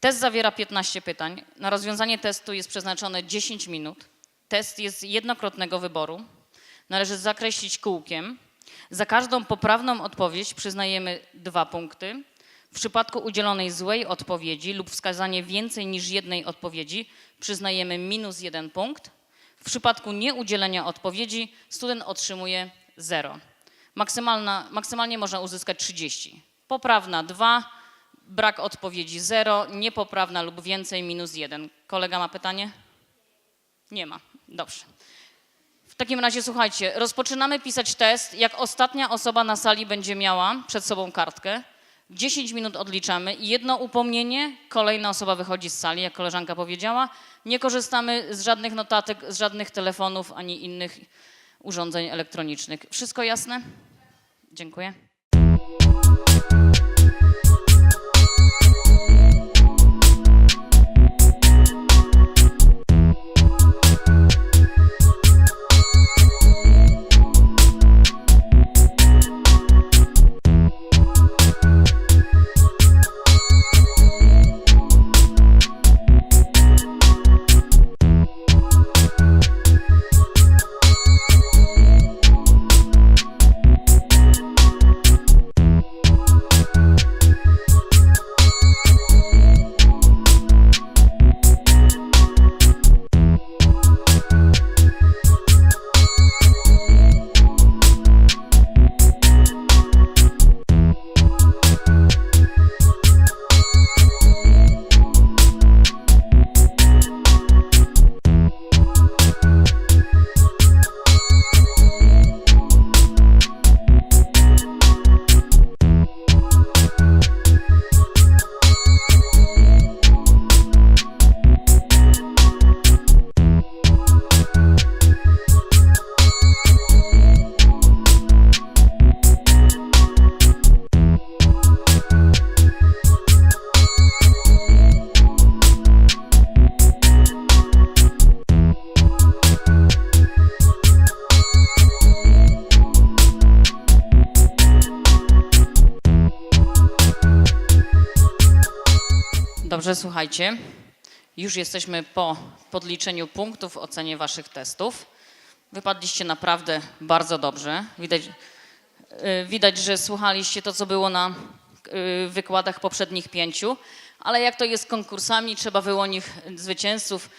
Test zawiera 15 pytań. Na rozwiązanie testu jest przeznaczone 10 minut. Test jest jednokrotnego wyboru. Należy zakreślić kółkiem. Za każdą poprawną odpowiedź przyznajemy dwa punkty. W przypadku udzielonej złej odpowiedzi lub wskazanie więcej niż jednej odpowiedzi przyznajemy minus jeden punkt. W przypadku nieudzielenia odpowiedzi student otrzymuje 0. Maksymalna, maksymalnie można uzyskać 30. Poprawna 2, brak odpowiedzi 0, niepoprawna lub więcej minus 1. Kolega ma pytanie? Nie ma. Dobrze. W takim razie słuchajcie, rozpoczynamy pisać test. Jak ostatnia osoba na sali będzie miała przed sobą kartkę, 10 minut odliczamy i jedno upomnienie, kolejna osoba wychodzi z sali, jak koleżanka powiedziała. Nie korzystamy z żadnych notatek, z żadnych telefonów ani innych urządzeń elektronicznych. Wszystko jasne? Dziękuję. Dobrze, słuchajcie. Już jesteśmy po podliczeniu punktów, ocenie waszych testów. Wypadliście naprawdę bardzo dobrze. Widać, y, widać, że słuchaliście to, co było na y, wykładach poprzednich pięciu, ale jak to jest z konkursami, trzeba wyłonić zwycięzców.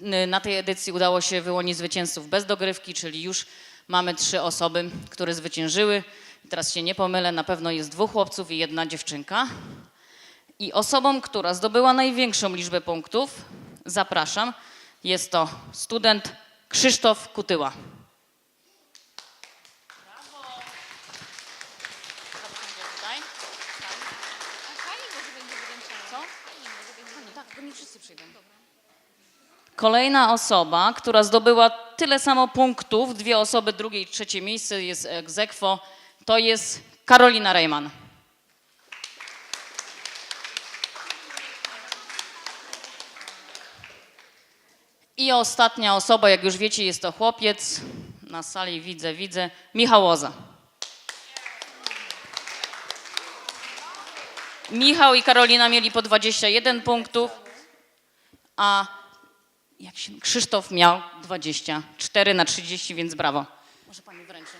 Y, Na tej edycji udało się wyłonić zwycięzców bez dogrywki, czyli już mamy trzy osoby, które zwyciężyły. Teraz się nie pomylę, na pewno jest dwóch chłopców i jedna dziewczynka. I osobą, która zdobyła największą liczbę punktów, zapraszam, jest to student Krzysztof Kutyła. Kolejna osoba, która zdobyła tyle samo punktów, dwie osoby, drugie i trzecie miejsce jest aequo, to jest Karolina Rejman. I ostatnia osoba, jak już wiecie, jest to chłopiec. Na sali widzę, widzę. Michał Łoza. Michał i Karolina mieli po 21 punktów, a jak się, Krzysztof miał 24 na 30, więc brawo. Może pani wręczy.